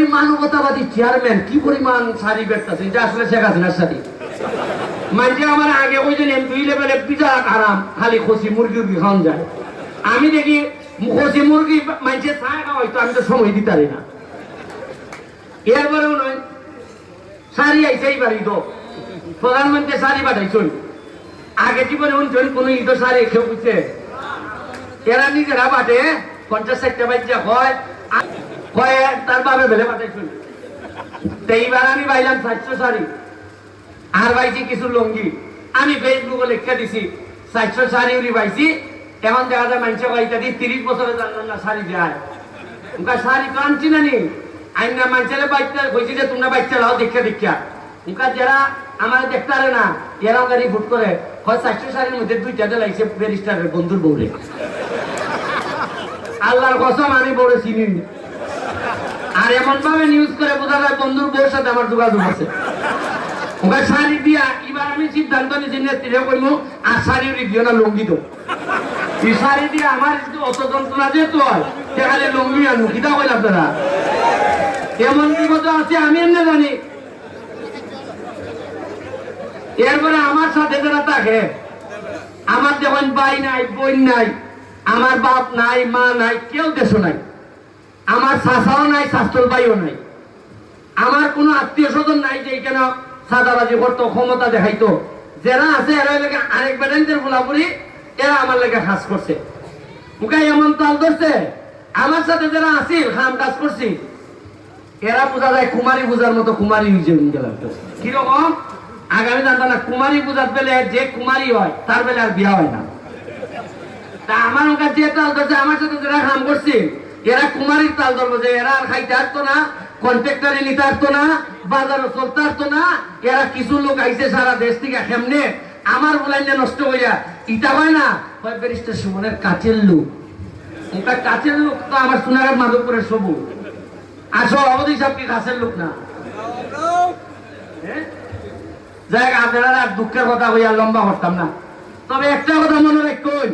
উনি মানবতাবাদী চেয়ারম্যান কি পরিমাণ শাড়ি বেরতেছে এটা আসলে শেখ হাসিনার শাড়ি মানছে আমার আগে ওই যে দুই লেভেলে বিরাট আরাম, খালি খসি মুরগি খাওয়ান যায়। আমি দেখি খসি মুরগি মানছে ছায় খাওয়াই তো আমি তো সময় দিতে পারি না। এরপরেও নয় শাড়ি আইসেই পারি তো। প্রধানমন্ত্রী শাড়ি পাঠাইছই আগে জীবনে উনছেন কোন ঈদ শাড়ি কেউ বুঝছে এরা নিজেরা বাটে পঞ্চাশ ষাটটা বাচ্চা হয় এইবার আমি আর পাইছি কিছু লঙ্গি। আমি ফেসবুকে লেখা দিছি সাতশো শাড়ি উড়ি পাইছি এখন দেখা যায় মানুষে কয়টা দিয়ে তিরিশ বছরে শাড়ি যায়। উনকা শাড়ি তো না নি। আইন মানুষের বাচ্চা কইছি যে তোমরা বাচ্চা লাও দেখা দেখা উনকা যারা আমার দেখতে না এরাও গাড়ি ভোট করে, হয় চারশো শাড়ির মধ্যে দুইটা লাগছে ব্যারিস্টারের বন্ধুর বউরে। আল্লাহর কসম আমি বড় চিনি। আর এমন ভাবে নিউজ করে বোঝা যায় বন্ধুর বউর সাথে আমার যোগাযোগ আছে। ওকে, শাড়ি দিয়া এবার আমি সিদ্ধান্ত নিয়েছি, নেত্রীরা করব আর শাড়ি দিও না, লঙ্গি তো এই শাড়ি দিয়ে আমার অত যন্ত্রণা যেহেতু হয় সেখানে লঙ্গি আর মুখিটা কইলাম আপনারা। এমন বিপদ আছে আমি এমনি জানি। এরপরে আমার সাথে যারা থাকে, আমার যখন ভাই নাই, বোন নাই, আমার বাপ নাই, মা নাই, কেউ দেশ নাই। আমার শাসাও নাই শাস্ত্র ভাইও নাই। আমার কোনো আত্মীয় স্বজন নাই যে এখানে সাদাবাজি করতো, ক্ষমতা দেখাইতো। যারা আছে, এরা লেগে আরেক বেডেন্টের গোলাপুরি এরা আমার লেগে কাজ করছে। মুখে এমন তাল ধরছে, আমার সাথে যারা আসিল খাম কাজ করছি, এরা বোঝা যায় কুমারী পূজার মতো কুমারী হয়েছে কীরকম? আগামী জানতো না, কুমারী পূজার পেলে যে কুমারী হয়, তার বেলে আর বিয়া হয় না। তা আমার ওখানে যে তাল ধরছে, আমার সাথে যারা কাম করছি এরা কুমারীর তাল ধরবো যে এরা আর খাইতে আসতো না কন্ট্রাক্টারে নিতে আসতো না বাজারে চলতে আসতো না এরা কিছু লোক আইছে সারা দেশ থেকে কেমনে আমার বলাইনে নষ্ট হইয়া ইটা হয় না হয় ব্যারিস্টার সুমনের কাছের লোক। ওটা কাছের লোক তো আমার সোনাঘাট মাধবপুরের সবু আর সভাপতি সব কি কাছের লোক না? হ্যাঁ? যাই হোক, আপনারা আর দুঃখের কথা হইয়া লম্বা করতাম না। তবে একটা কথা মনে রাখুন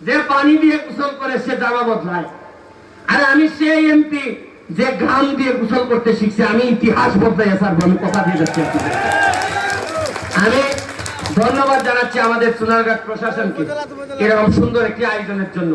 যে পানি দিয়ে গোসল করে সে জামা বদলায়। আর আমি সেই এমপি যে গ্রাম দিয়ে গোসল করতে শিখছে, আমি ইতিহাস বদলাই স্যার, আমি কথা দিয়ে যাচ্ছি। আমি ধন্যবাদ জানাচ্ছি আমাদের সোনারঘাট প্রশাসনকে এরকম সুন্দর একটি আয়োজনের জন্য